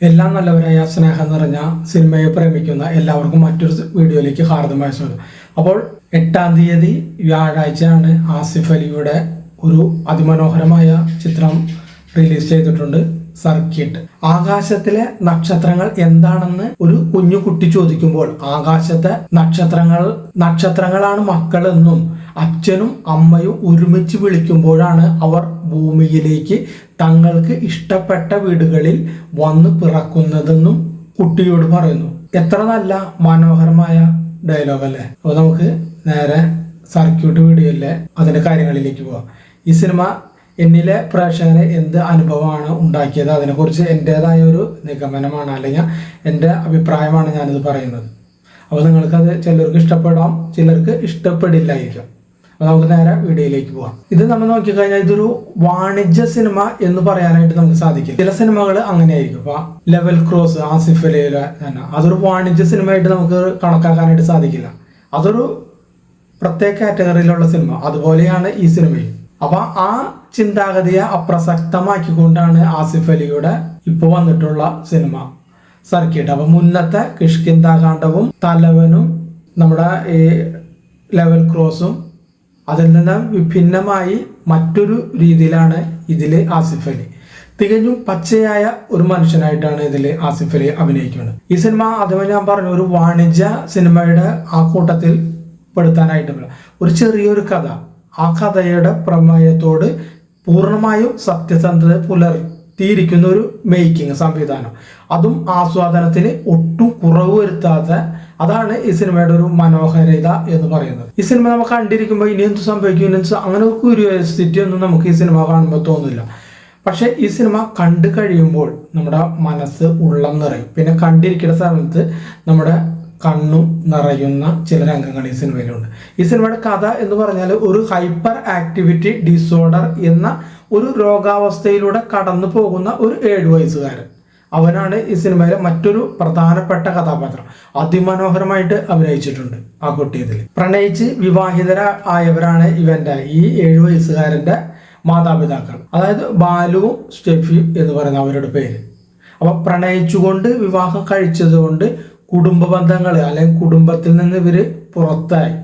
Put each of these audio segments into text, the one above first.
എല്ലാം നല്ലവരായ സ്നേഹം നിറഞ്ഞ സിനിമയെ പ്രേമിക്കുന്ന എല്ലാവർക്കും മറ്റൊരു വീഡിയോയിലേക്ക് ഹാർദമായ സ്വാഗതം. അപ്പോൾ എട്ടാം തീയതി വ്യാഴാഴ്ചയാണ് ആസിഫ് അലിയുടെ ഒരു അതിമനോഹരമായ ചിത്രം റിലീസ് ചെയ്തിട്ടുണ്ട് സർക്കിട്ട്. ആകാശത്തിലെ നക്ഷത്രങ്ങൾ എന്താണെന്ന് ഒരു കുഞ്ഞു കുട്ടി ചോദിക്കുമ്പോൾ ആകാശത്തെ നക്ഷത്രങ്ങൾ നക്ഷത്രങ്ങളാണ് മക്കളെന്നും അച്ഛനും അമ്മയും ഒരുമിച്ച് വിളിക്കുമ്പോഴാണ് അവർ ഭൂമിയിലേക്ക് തങ്ങൾക്ക് ഇഷ്ടപ്പെട്ട വീടുകളിൽ വന്ന് പിറക്കുന്നതെന്നും കുട്ടിയോട് പറയുന്നു. എത്ര നല്ല മനോഹരമായ ഡയലോഗ് അല്ലേ? അപ്പോൾ നമുക്ക് നേരെ സർക്യൂട്ട് വീഡിയോയിലെ അതിന്റെ കാര്യങ്ങളിലേക്ക് പോവാം. ഈ സിനിമ എന്നിലെ പ്രേക്ഷകരെ എന്ത് അനുഭവമാണ് ഉണ്ടാക്കിയത്? അതിനെക്കുറിച്ച് എന്റെതായ ഒരു നിഗമനമാണ് അല്ലെങ്കിൽ എന്റെ അഭിപ്രായമാണ് ഞാനിത് പറയുന്നത്. അപ്പോൾ നിങ്ങൾക്കത് ചിലർക്ക് ഇഷ്ടപ്പെടാം ചിലർക്ക് ഇഷ്ടപ്പെടില്ലായിരിക്കും. നമുക്ക് നേരെ വീഡിയോയിലേക്ക് പോവാം. ഇത് നമ്മൾ നോക്കിക്കഴിഞ്ഞാൽ ഇതൊരു വാണിജ്യ സിനിമ എന്ന് പറയാനായിട്ട് നമുക്ക് സാധിക്കും. ചില സിനിമകൾ അങ്ങനെയായിരിക്കും. ഇപ്പൊ ലെവൽ ക്രോസ് ആസിഫ് അലിയിലെ തന്നെ അതൊരു വാണിജ്യ സിനിമയായിട്ട് നമുക്ക് കണക്കാക്കാനായിട്ട് സാധിക്കില്ല. അതൊരു പ്രത്യേക കാറ്റഗറിയിലുള്ള സിനിമ. അതുപോലെയാണ് ഈ സിനിമയും. അപ്പൊ ആ ചിന്താഗതിയെ അപ്രസക്തമാക്കിക്കൊണ്ടാണ് ആസിഫ് അലിയുടെ ഇപ്പൊ വന്നിട്ടുള്ള സിനിമ സർക്കിട്ട്. അപ്പൊ മുന്നത്തെ കിഷ്കിന്താകാന്ഡവും തലവനും നമ്മുടെ ഈ ലെവൽ ക്രോസും അതിൽ നിന്ന് വിഭിന്നമായി മറ്റൊരു രീതിയിലാണ് ഇതിൽ ആസിഫ് അലി. തികഞ്ഞും പച്ചയായ ഒരു മനുഷ്യനായിട്ടാണ് ഇതിൽ ആസിഫ് അലി അഭിനയിക്കുന്നത്. ഈ സിനിമ അഥവാ ഞാൻ പറഞ്ഞു ഒരു വാണിജ്യ സിനിമയുടെ ആ കൂട്ടത്തിൽ പെടുത്താനായിട്ട് ഒരു ചെറിയൊരു കഥ. ആ കഥയുടെ പ്രമേയത്തോട് പൂർണമായും സത്യസന്ധത പുലർത്തിയിരിക്കുന്ന ഒരു മേക്കിംഗ് സംവിധാനം. അതും ആസ്വാദനത്തിന് ഒട്ടും കുറവ് വരുത്താത്ത അതാണ് ഈ സിനിമയുടെ ഒരു മനോഹരത എന്ന് പറയുന്നത്. ഈ സിനിമ നമ്മൾ കണ്ടിരിക്കുമ്പോൾ ഇനി എന്ത് സംഭവിക്കും ഇനി അങ്ങനെ ഒരു ക്യൂരിയോസിറ്റി ഒന്നും നമുക്ക് ഈ സിനിമ കാണുമ്പോൾ തോന്നില്ല. പക്ഷേ ഈ സിനിമ കണ്ടു കഴിയുമ്പോൾ നമ്മുടെ മനസ്സ് ഉള്ളം നിറയും. പിന്നെ കണ്ടിരിക്കുന്ന സമയത്ത് നമ്മുടെ കണ്ണും നിറയുന്ന ചില രംഗങ്ങൾ ഈ സിനിമയിലുണ്ട്. ഈ സിനിമയുടെ കഥ എന്ന് പറഞ്ഞാൽ ഒരു ഹൈപ്പർ ആക്ടിവിറ്റി ഡിസോർഡർ എന്ന ഒരു രോഗാവസ്ഥയിലൂടെ കടന്നു പോകുന്ന ഒരു ഏഴു വയസ്സുകാരൻ. അവനാണ് ഈ സിനിമയിലെ മറ്റൊരു പ്രധാനപ്പെട്ട കഥാപാത്രം. അതിമനോഹരമായിട്ട് അഭിനയിച്ചിട്ടുണ്ട് ആ കുട്ടി ഇതിൽ പ്രണയിച്ച് വിവാഹിതര ആയവരാണ് ഇവന്റെ ഈ ഏഴു വയസ്സുകാരന്റെ മാതാപിതാക്കൾ. അതായത് ബാലുവും സ്റ്റെഫിയും എന്ന് പറയുന്ന അവരുടെ പേര്. അപ്പൊ പ്രണയിച്ചുകൊണ്ട് വിവാഹം കഴിച്ചതുകൊണ്ട് കുടുംബ ബന്ധങ്ങൾ അല്ലെങ്കിൽ കുടുംബത്തിൽ നിന്ന് ഇവർ പുറത്തായി.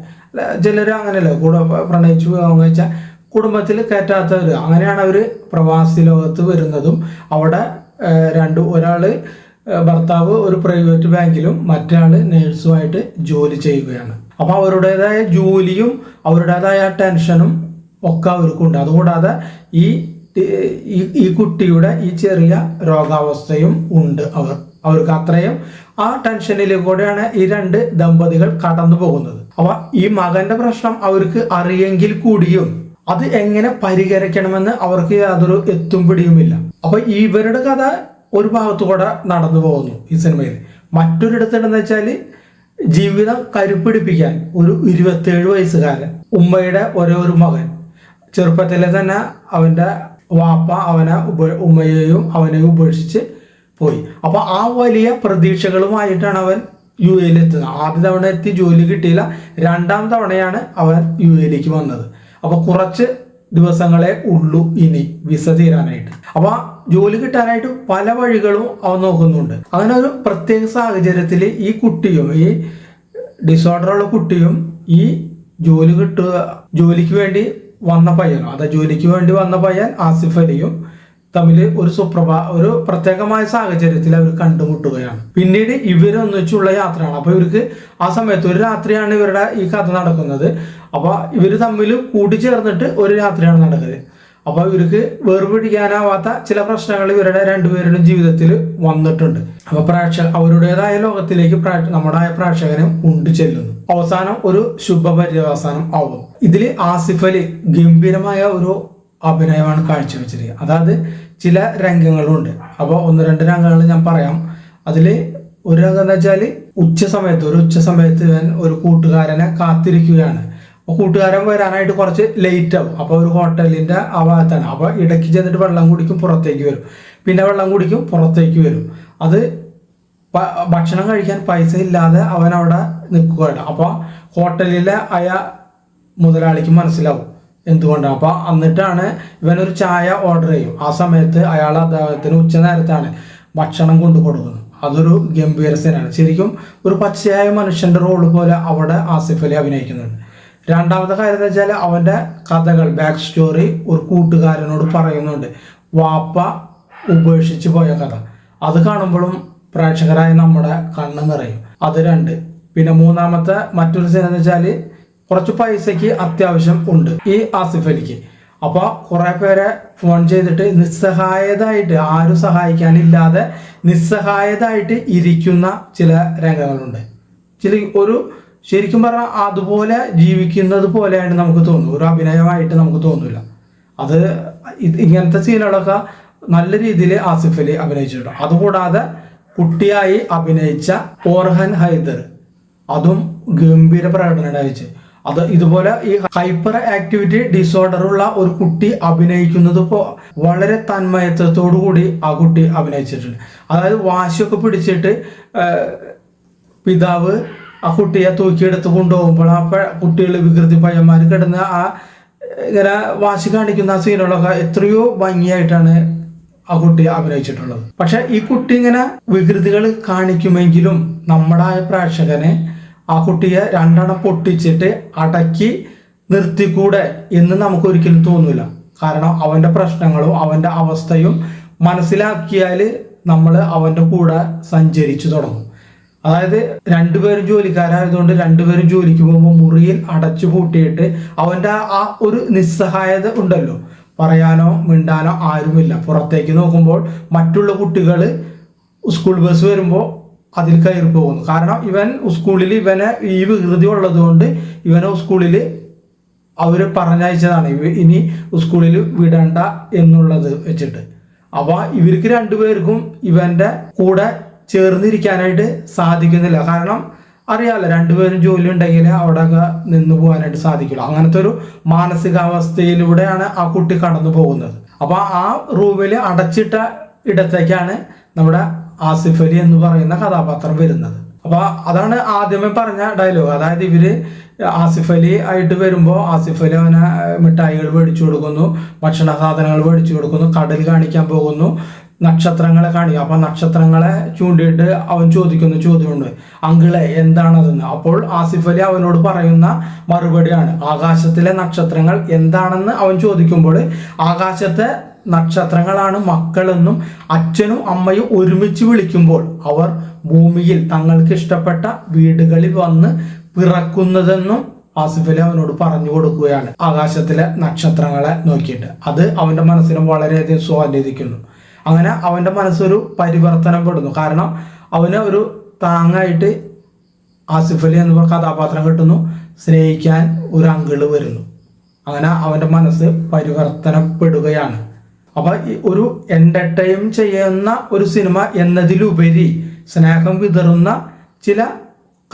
ചിലർ അങ്ങനെയല്ലേ കൂടെ പ്രണയിച്ചു വിവാഹം കഴിച്ചാൽ കുടുംബത്തിൽ കയറ്റാത്തവർ അങ്ങനെയാണ് അവർ പ്രവാസി ലോകത്ത് വരുന്നതും അവിടെ രണ്ട് ഒരാൾ ഭർത്താവ് ഒരു പ്രൈവറ്റ് ബാങ്കിലും മറ്റാൾ നേഴ്സുമായിട്ട് ജോലി ചെയ്യുകയാണ്. അപ്പോൾ അവരുടേതായ ജോലിയും അവരുടേതായ ടെൻഷനും ഒക്കെ അവർക്കുണ്ട്. അതുകൂടാതെ ഈ- ഈ കുട്ടിയുടെ ഈ ചെറിയ രോഗാവസ്ഥയും ഉണ്ട് അവർ. അവർക്ക് അത്രയും ആ ടെൻഷനിലൂടെയാണ് ഈ രണ്ട് ദമ്പതികൾ കടന്നു പോകുന്നത്. അപ്പൊ ഈ മകന്റെ പ്രശ്നം അവർക്ക് അറിയെങ്കിൽ കൂടിയും അത് എങ്ങനെ പരിഹരിക്കണമെന്ന് അവർക്ക് യാതൊരു എത്തും പിടിയുമില്ല. അപ്പൊ ഇവരുടെ കഥ ഒരു ഭാഗത്തു കൂടെ നടന്നു പോകുന്നു ഈ സിനിമയിൽ. മറ്റൊരിടത്തുണ്ടെന്ന് വെച്ചാൽ ജീവിതം കരുപ്പിടിപ്പിക്കാൻ ഒരു ഇരുപത്തേഴ് വയസ്സുകാരൻ ഉമ്മയുടെ ഒരേ ഒരു മകൻ. ചെറുപ്പത്തിലെ തന്നെ അവന്റെ വാപ്പ അവനെ ഉപ ഉമ്മയെയും അവനെയും ഉപേക്ഷിച്ച് പോയി. അപ്പോൾ ആ വലിയ പ്രതീക്ഷകളുമായിട്ടാണ് അവൻ യു എയിൽ എത്തുന്നത്. ആദ്യ തവണ എത്തി ജോലി കിട്ടിയില്ല രണ്ടാം തവണയാണ് അവൻ യു എയിലേക്ക് വന്നത്. അപ്പോൾ കുറച്ച് ദിവസങ്ങളെ ഉള്ളൂ ഇനി വിസ തീരാനായിട്ട്. അപ്പൊ ആ ജോലി കിട്ടാനായിട്ട് പല വഴികളും അവൻ നോക്കുന്നുണ്ട്. അങ്ങനെ ഒരു പ്രത്യേക സാഹചര്യത്തിൽ ഈ കുട്ടിയും ഈ ഡിസോർഡർ ഉള്ള കുട്ടിയും ഈ ജോലി കിട്ടുക ജോലിക്ക് വേണ്ടി വന്ന പയ്യനും അതാ ജോലിക്ക് വേണ്ടി വന്ന പയ്യൻ ആസിഫ് അലിയും തമ്മിൽ ഒരു സുപ്രഭാ ഒരു പ്രത്യേകമായ സാഹചര്യത്തിൽ അവർ കണ്ടുമുട്ടുകയാണ്. പിന്നീട് ഇവരൊന്നിച്ചുള്ള യാത്രയാണ്. അപ്പൊ ഇവർക്ക് ആ സമയത്ത് ഒരു രാത്രിയാണ് ഇവരുടെ ഈ കഥ നടക്കുന്നത്. അപ്പൊ ഇവർ തമ്മിൽ കൂടിച്ചേർന്നിട്ട് ഒരു രാത്രിയാണ് നടക്കുന്നത്. അപ്പൊ ഇവർക്ക് വേർപിടിക്കാനാവാത്ത ചില പ്രശ്നങ്ങൾ ഇവരുടെ രണ്ടുപേരുടെയും ജീവിതത്തിൽ വന്നിട്ടുണ്ട്. അപ്പൊ പ്രേക്ഷക അവരുടേതായ ലോകത്തിലേക്ക് നമ്മുടെ പ്രേക്ഷകനും ഉണ്ട് ചെല്ലുന്നു. അവസാനം ഒരു ശുഭപര്യവസാനം ആവുന്നു ഇതിൽ ആസിഫ് അലി ഗംഭീരമായ ഒരു അഭിനയമാണ് കാഴ്ചവെച്ചത് അതായത് ചില രംഗങ്ങളുണ്ട്. അപ്പോൾ ഒന്ന് രണ്ട് രംഗങ്ങൾ ഞാൻ പറയാം. അതിൽ ഒരു രംഗം എന്ന് വെച്ചാൽ ഉച്ച സമയത്ത് ഒരു ഉച്ച സമയത്ത് ഒരു കൂട്ടുകാരനെ കാത്തിരിക്കുകയാണ്. അപ്പോൾ കൂട്ടുകാരൻ വരാനായിട്ട് കുറച്ച് ലേറ്റ് ആവും. അപ്പോൾ ഒരു ഹോട്ടലിന്റെ ആ ഭാഗത്താണ്. അപ്പോൾ ഇടയ്ക്ക് ചെന്നിട്ട് വെള്ളം കുടിക്കും പുറത്തേക്ക് വരും. പിന്നെ വെള്ളം കുടിക്കും പുറത്തേക്ക് വരും. അത് ഭക്ഷണം കഴിക്കാൻ പൈസ ഇല്ലാതെ അവൻ അവിടെ നിൽക്കുകയാണ്. അപ്പോൾ ഹോട്ടലിലെ അയാ മുതലാളിക്ക് മനസ്സിലാവും എന്തുകൊണ്ടാണ്. അപ്പോൾ എന്നിട്ടാണ് ഇവനൊരു ചായ ഓർഡർ ചെയ്യും. ആ സമയത്ത് അയാൾ അദ്ദേഹത്തിന് ഉച്ച നേരത്താണ് ഭക്ഷണം കൊണ്ടു കൊടുക്കുന്നത്. അതൊരു ഗംഭീര സീനാണ് ശരിക്കും ഒരു പച്ചയായ മനുഷ്യന്റെ റോൾ പോലെ അവിടെ ആസിഫ് അലി അഭിനയിക്കുന്നുണ്ട്. രണ്ടാമത്തെ കാര്യം എന്ന് വെച്ചാൽ അവന്റെ കഥകൾ ബാക്ക് സ്റ്റോറി ഒരു കൂട്ടുകാരനോട് പറയുന്നുണ്ട്. വാപ്പ ഉപേക്ഷിച്ച് പോയ കഥ. അത് കാണുമ്പോഴും പ്രേക്ഷകരായ നമ്മുടെ കണ്ണ് നിറയും. അത് രണ്ട്. പിന്നെ മൂന്നാമത്തെ മറ്റൊരു സീൻ എന്ന് വെച്ചാൽ കുറച്ച് പൈസയ്ക്ക് അത്യാവശ്യം ഉണ്ട് ഈ ആസിഫ് അലിക്ക്. അപ്പോൾ കുറേ പേരെ ഫോൺ ചെയ്തിട്ട് നിസ്സഹായതായിട്ട് ആരും സഹായിക്കാനില്ലാതെ നിസ്സഹായതായിട്ട് ഇരിക്കുന്ന ചില രംഗങ്ങളുണ്ട്. ചില ഒരു ശരിക്കും പറഞ്ഞാൽ അതുപോലെ ജീവിക്കുന്നത് പോലെയാണ് നമുക്ക് തോന്നുന്നു ഒരു അഭിനയമായിട്ട് നമുക്ക് തോന്നില്ല അത് ഇങ്ങനത്തെ സീനുകളൊക്കെ നല്ല രീതിയിൽ ആസിഫ് അലി അഭിനയിച്ചിട്ടുണ്ട്. അതുകൂടാതെ കുട്ടിയായി അഭിനയിച്ച ഓർഹൻ ഹൈദർ അതും ഗംഭീര പ്രകടനം അയച്ച് അത് ഇതുപോലെ ഈ ഹൈപ്പർ ആക്ടിവിറ്റി ഡിസോർഡർ ഉള്ള ഒരു കുട്ടി അഭിനയിക്കുന്നത് വളരെ തന്മയത്വത്തോടു കൂടി ആ കുട്ടി അഭിനയിച്ചിട്ടുണ്ട്. അതായത് വാശിയൊക്കെ പിടിച്ചിട്ട് പിതാവ് ആ കുട്ടിയെ തൂക്കിയെടുത്ത് കൊണ്ടുപോകുമ്പോൾ ആ കുട്ടികൾ വികൃതി പയ്യന്മാർ കിടന്ന് ആ ഇങ്ങനെ വാശി കാണിക്കുന്ന ആ സീനുകളൊക്കെ എത്രയോ ഭംഗിയായിട്ടാണ് ആ കുട്ടി അഭിനയിച്ചിട്ടുള്ളത്. പക്ഷെ ഈ കുട്ടി ഇങ്ങനെ വികൃതികൾ കാണിക്കുമെങ്കിലും നമ്മുടെ പ്രേക്ഷകനെ ആ കുട്ടിയെ രണ്ടെണ്ണം പൊട്ടിച്ചിട്ട് അടക്കി നിർത്തിക്കൂടെ എന്ന് നമുക്ക് ഒരിക്കലും തോന്നില്ല കാരണം അവന്റെ പ്രശ്നങ്ങളും അവന്റെ അവസ്ഥയും മനസ്സിലാക്കിയാൽ നമ്മൾ അവന്റെ കൂടെ സഞ്ചരിച്ചു തുടങ്ങും. അതായത് രണ്ടുപേരും ജോലിക്കാരായതുകൊണ്ട് രണ്ടുപേരും ജോലിക്ക് പോകുമ്പോൾ മുറിയിൽ അടച്ചു പൂട്ടിയിട്ട് അവന്റെ ആ- ഒരു നിസ്സഹായത ഉണ്ടല്ലോ. പറയാനോ മിണ്ടാനോ ആരുമില്ല. പുറത്തേക്ക് നോക്കുമ്പോൾ മറ്റുള്ള കുട്ടികൾ സ്കൂൾ ബസ് വരുമ്പോൾ അതിൽ കയറി പോകുന്നു. കാരണം ഇവൻ സ്കൂളിൽ ഇവനെ ഈ വികൃതി ഉള്ളത് കൊണ്ട് ഇവനെ സ്കൂളിൽ അവർ പറഞ്ഞയച്ചതാണ്. ഇനി സ്കൂളിൽ വിടണ്ട എന്നുള്ളത് വെച്ചിട്ട്. അപ്പോൾ ഇവർക്ക് രണ്ടുപേർക്കും ഇവന്റെ കൂടെ ചേർന്നിരിക്കാനായിട്ട് സാധിക്കുന്നില്ല. കാരണം അറിയാമല്ലോ രണ്ടുപേരും ജോലി ഉണ്ടെങ്കിൽ അവിടെയൊക്കെ നിന്ന് പോകാനായിട്ട് സാധിക്കില്ല അങ്ങനത്തെ ഒരു മാനസികാവസ്ഥയിലൂടെയാണ് ആ കുട്ടി കടന്നു പോകുന്നത്. അപ്പൊ ആ റൂമിൽ അടച്ചിട്ട ഇടത്തേക്കാണ് നമ്മുടെ ആസിഫ് അലി എന്ന് പറയുന്ന കഥാപാത്രം വരുന്നത്. അപ്പൊ അതാണ് ആദ്യമേ പറഞ്ഞ ഡയലോഗ് അതായത് ഇവർ ആസിഫ് അലി ആയിട്ട് വരുമ്പോൾ ആസിഫ് അലി അവനെ മിഠായികൾ മേടിച്ചു കൊടുക്കുന്നു ഭക്ഷണ സാധനങ്ങൾ മേടിച്ചു കൊടുക്കുന്നു കടൽ കാണിക്കാൻ പോകുന്നു. നക്ഷത്രങ്ങളെ കാണിക്കും. അപ്പൊ നക്ഷത്രങ്ങളെ ചൂണ്ടിയിട്ട് അവൻ ചോദിക്കുന്ന ചോദ്യമുണ്ട്. അങ്കിളെ എന്താണതെന്ന്? അപ്പോൾ ആസിഫ് അലി അവനോട് പറയുന്ന മറുപടിയാണ്. ആകാശത്തിലെ നക്ഷത്രങ്ങൾ എന്താണെന്ന് അവൻ ചോദിക്കുമ്പോൾ ആകാശത്തെ നക്ഷത്രങ്ങളാണ് മക്കളെന്നും അച്ഛനും അമ്മയും ഒരുമിച്ച് വിളിക്കുമ്പോൾ അവർ ഭൂമിയിൽ തങ്ങൾക്ക് ഇഷ്ടപ്പെട്ട വീടുകളിൽ വന്ന് പിറക്കുന്നതെന്നും ആസിഫ് അലി അവനോട് പറഞ്ഞു കൊടുക്കുകയാണ്. ആകാശത്തിലെ നക്ഷത്രങ്ങളെ നോക്കിയിട്ട്. അത് അവന്റെ മനസ്സിനെ വളരെയധികം സ്വാധീനിക്കുന്നു. അങ്ങനെ അവന്റെ മനസ്സൊരു പരിവർത്തനപ്പെടുന്നു. കാരണം അവന് ഒരു താങ്ങായിട്ട് ആസിഫ് അലി എന്ന കഥാപാത്രം കിട്ടുന്നു. സ്നേഹിക്കാൻ ഒരു അങ്കിൾ വരുന്നു. അങ്ങനെ അവന്റെ മനസ്സ് പരിവർത്തനപ്പെടുകയാണ്. അപ്പൊ ഈ ഒരു എന്റർടൈൻ ചെയ്യുന്ന ഒരു സിനിമ എന്നതിലുപരി സ്നേഹം വിതറുന്ന ചില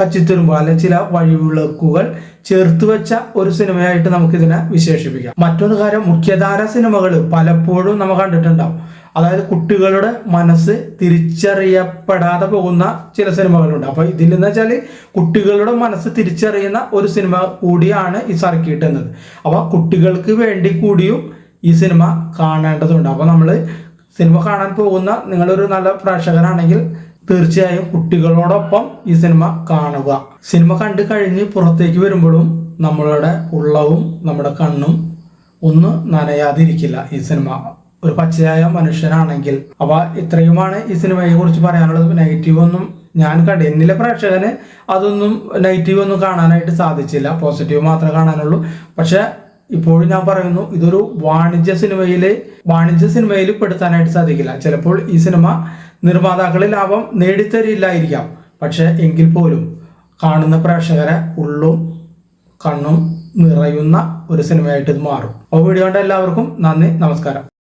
കച്ചിത്തുരുമ്പ് പോലെ ചില വഴിവിളക്കുകൾ ചേർത്ത് വെച്ച ഒരു സിനിമയായിട്ട് നമുക്കിതിനെ വിശേഷിപ്പിക്കാം. മറ്റൊരു കാര്യം മുഖ്യധാര സിനിമകൾ പലപ്പോഴും നമ്മൾ കണ്ടിട്ടുണ്ടാവും. അതായത് കുട്ടികളുടെ മനസ്സ് തിരിച്ചറിയപ്പെടാതെ പോകുന്ന ചില സിനിമകളുണ്ട്. അപ്പൊ ഇതിൽ എന്ന് വെച്ചാൽ കുട്ടികളുടെ മനസ്സ് തിരിച്ചറിയുന്ന ഒരു സിനിമ കൂടിയാണ് ഈ സർക്കിട്ട് എന്നത്. അപ്പൊ കുട്ടികൾക്ക് വേണ്ടി കൂടിയും ഈ സിനിമ കാണേണ്ടതുണ്ട്. അപ്പൊ നമ്മൾ സിനിമ കാണാൻ പോകുന്ന നിങ്ങളൊരു നല്ല പ്രേക്ഷകനാണെങ്കിൽ തീർച്ചയായും കുട്ടികളോടൊപ്പം ഈ സിനിമ കാണുക. സിനിമ കണ്ടു കഴിഞ്ഞ് പുറത്തേക്ക് വരുമ്പോഴും നമ്മളുടെ ഉള്ളവും നമ്മുടെ കണ്ണും ഒന്ന് നനയാതിരിക്കില്ല ഈ സിനിമ. ഒരു പച്ചയായ മനുഷ്യനാണെങ്കിൽ. അപ്പൊ ഇത്രയുമാണ് ഈ സിനിമയെ കുറിച്ച് പറയാനുള്ളത്. നെഗറ്റീവ് ഒന്നും ഞാൻ കണ്ടു എന്നിലെ പ്രേക്ഷകന് അതൊന്നും നെഗറ്റീവ് ഒന്നും കാണാനായിട്ട് സാധിച്ചില്ല. പോസിറ്റീവ് മാത്രമേ കാണാനുള്ളൂ. പക്ഷെ ഇപ്പോഴും ഞാൻ പറയുന്നു ഇതൊരു വാണിജ്യ സിനിമയിലെ വാണിജ്യ സിനിമയിൽ പെടുത്താനായിട്ട് സാധിക്കില്ല. ചിലപ്പോൾ ഈ സിനിമ നിർമ്മാതാക്കൾ ലാഭം നേടിത്തരില്ലായിരിക്കാം. പക്ഷെ എങ്കിൽ പോലും കാണുന്ന പ്രേക്ഷകരെ ഉള്ളും കണ്ണും നിറയുന്ന ഒരു സിനിമയായിട്ട് ഇത് മാറും. അപ്പോൾ വീഡിയോ കണ്ട എല്ലാവർക്കും നന്ദി നമസ്കാരം.